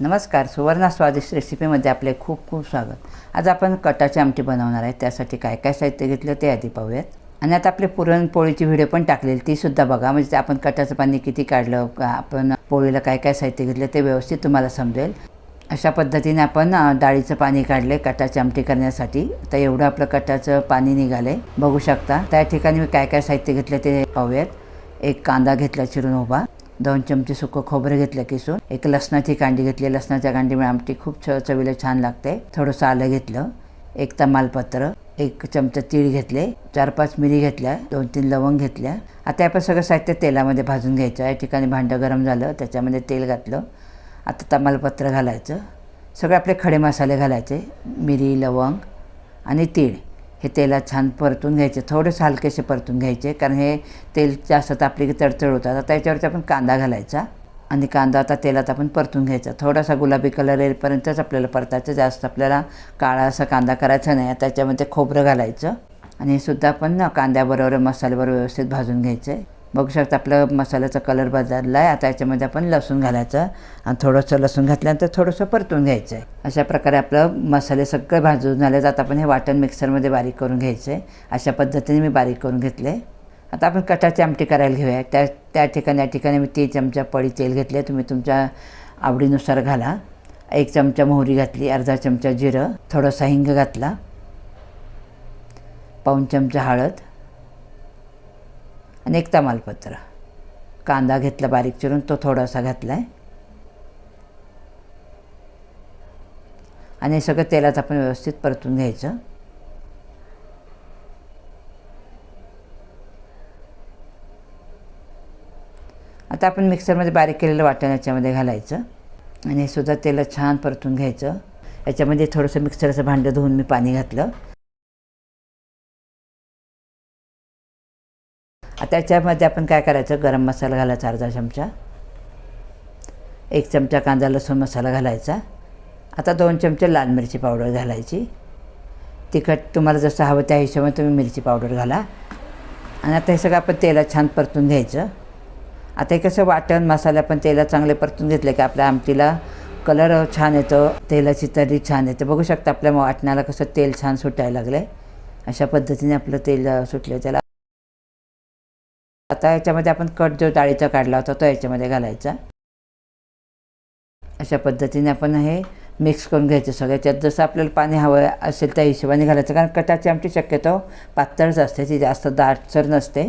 नमस्कार सुवर्णा स्वादिष्ट रेसिपीमध्ये आपले खूप खूप स्वागत. आज आपण कटाची आमटी बनवणार आहे त्यासाठी काय काय साहित्य घेतलं ते आधी पाहूयात. आणि आता आपली पुरणपोळीची व्हिडिओ पण टाकलेली तीसुद्धा बघा. म्हणजे ते आपण कटाचं पाणी किती काढलं का आपण पोळीला काय काय साहित्य घेतलं ते व्यवस्थित तुम्हाला समजेल. अशा पद्धतीने आपण डाळीचं पाणी काढले कटाची आमटी करण्यासाठी. तर एवढं आपलं कटाचं पाणी निघाले बघू शकता. त्या ठिकाणी मी काय काय साहित्य घेतलं ते पाहूयात. एक कांदा घेतला चिरून उभा. दोन चमचे सुकं खोबरं घेतलं किसून. एक लसणाची कांडी घेतली. लसणाच्या कांडीमुळे आमटी खूप छ चवीला छान लागते. थोडंसं आलं घेतलं. एक तमालपत्र एक चमचा तीळ घेतले. चार पाच मिरी घेतल्या. दोन तीन लवंग घेतल्या. आता आपण सगळं साहित्य तेलामध्ये भाजून घ्यायचं या ठिकाणी भांडं गरम झालं. त्याच्यामध्ये तेल घातलं. आता तमालपत्र घालायचं. सगळे आपले खडे मसाले घालायचे. मिरी लवंग आणि तीळ. हे तेलात छान परतून घ्यायचे थोडेसे हलकेसे परतून घ्यायचे कारण हे तेल जास्त तापले की तडतड होतात आता त्याच्यावरती आपण कांदा घालायचा आणि कांदा आता तेलात आपण परतून घ्यायचा. थोडासा गुलाबी कलर येईपर्यंतच आपल्याला परतायचं. जास्त आपल्याला काळा असा कांदा करायचा नाही. त्याच्यामध्ये खोबरं घालायचं आणि हे सुद्धा आपण ना कांद्याबरोबर मसाल्याबरोबर व्यवस्थित भाजून घ्यायचं. आहे बघू शकता आपलं मसाल्याचा कलर बदलला आहे आता याच्यामध्ये आपण लसूण घालायचं. आणि थोडंसं लसूण घातल्यानंतर थोडंसं परतून घ्यायचं आहे अशा प्रकारे आपलं मसाले सगळे भाजून झाले तर आपण हे वाटण मिक्सरमध्ये बारीक करून घ्यायचं आहे अशा पद्धतीने मी बारीक करून घेतले. आता आपण कटाची आमटी करायला घेऊया. त्या त्या ठिकाणी या ठिकाणी मी तीन चमचा पळी तेल घेतले. तुम्ही तुमच्या आवडीनुसार घाला. एक चमचा मोहरी घातली अर्धा चमचा जिरं थोडासा हिंग घातला पाऊन चमचा हळद आणि एक तमालपत्र कांदा घेतला बारीक चिरून तो थोडासा घातला आहे आणि हे सगळं तेलात आपण व्यवस्थित परतून घ्यायचं. आता आपण मिक्सरमध्ये बारीक केलेलं वाटण याच्यामध्ये घालायचं. आणि हे सुद्धा तेलात छान परतून घ्यायचं. याच्यामध्ये थोडंसं मिक्सरचं भांडं धुवून मी पाणी घातलं. त्याच्यामध्ये आपण काय करायचं? गरम मसाला घालायचा अर्धा चमचा. एक चमचा कांदा लसूण मसाला घालायचा. आता दोन चमचे लाल मिरची पावडर घालायची. तिखट तुम्हाला जसं हवं त्या हिशोबाने तुम्ही मिरची पावडर घाला. आणि आता हे सगळं आपण तेलात छान परतून घ्यायचं. आता हे कसं वाटण मसाला पण तेलात चांगले परतून घेतले की आपल्या आमटीला कलर छान येतो तेलाची तरी छान येते. बघू शकता आपल्या वाटणाला कसं तेल छान सुटायला लागलं आहे अशा पद्धतीने आपलं तेल सुटलं त्याला. आता याच्यामध्ये आपण कट जो डाळीचा काढला होता तो याच्यामध्ये घालायचा. अशा पद्धतीने आपण हे मिक्स करून घ्यायचं सगळं. त्यात जसं आपल्याला पाणी हवं असेल त्या हिशोबाने घालायचं. कारण कटाची आमची शक्यतो पातळच असते ती जास्त दाटसर नसते.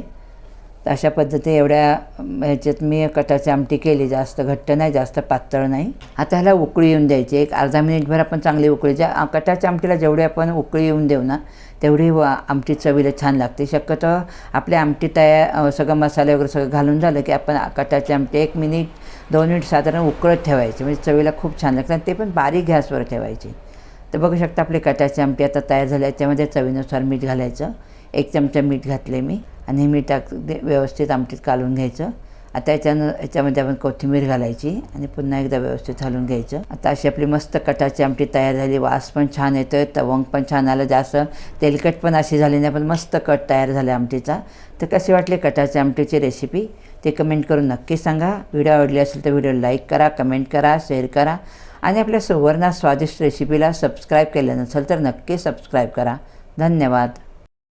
तर अशा पद्धती एवढ्या ह्याच्यात मी कटाची आमटी केली. जास्त घट्ट नाही जास्त पातळ नाही. आता ह्याला उकळी येऊन द्यायची. एक अर्धा मिनिटभर आपण चांगली उकळी ज्या कटाच्या आमटीला जेवढी आपण उकळी येऊन देऊ ना तेवढी व आमटी चवीला छान लागते. शक्यतो आपली आमटी तयार सगळं मसाले वगैरे सगळं घालून झालं की आपण कटाची आमटी एक मिनिट दोन मिनिट साधारण उकळत ठेवायची. म्हणजे चवीला खूप छान लागतं आणि ते पण बारीक गॅसवर ठेवायची. तर बघू शकता आपली कटाची आमटी आता तयार झाली. याच्यामध्ये चवीनुसार मीठ घालायचं. एक चमचा मीठ घातले मी आणि हे मीठ टाक व्यवस्थित आमटीत कालून घ्यायचं. आता याच्यानं याच्यामध्ये आपण कोथिंबीर घालायची आणि पुन्हा एकदा व्यवस्थित घालून घ्यायचं. आता अशी आपली मस्त कटाची आमटी तयार झाली. वास पण छान येतो आहे तवंग पण छान आलं. जास्त तेलकट पण अशी झाली नाही पण मस्त कट तयार झाला आमटीचा. तर कशी वाटली कटाची आमटीची रेसिपी ते कमेंट करून नक्की सांगा. व्हिडिओ आवडली असेल तर व्हिडिओ लाईक करा कमेंट करा शेअर करा आणि आपल्या सुवर्णा स्वादिष्ट रेसिपीला सबस्क्राईब केलं नसेल तर नक्की सबस्क्राईब करा. धन्यवाद.